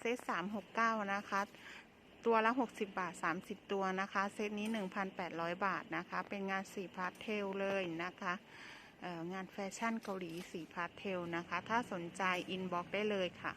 เซตสามหกเก้านะคะ ตัวละหกสิบาทสามสิบตัวนะคะ เซตนี้หนึ่งพันแปดร้อยบาทนะคะ เป็นงานสีพาทเทลเลยนะคะงานแฟชั่นเกาหลีสีพาทเทลนะคะ ถ้าสนใจอินบ็อกได้เลยค่ะ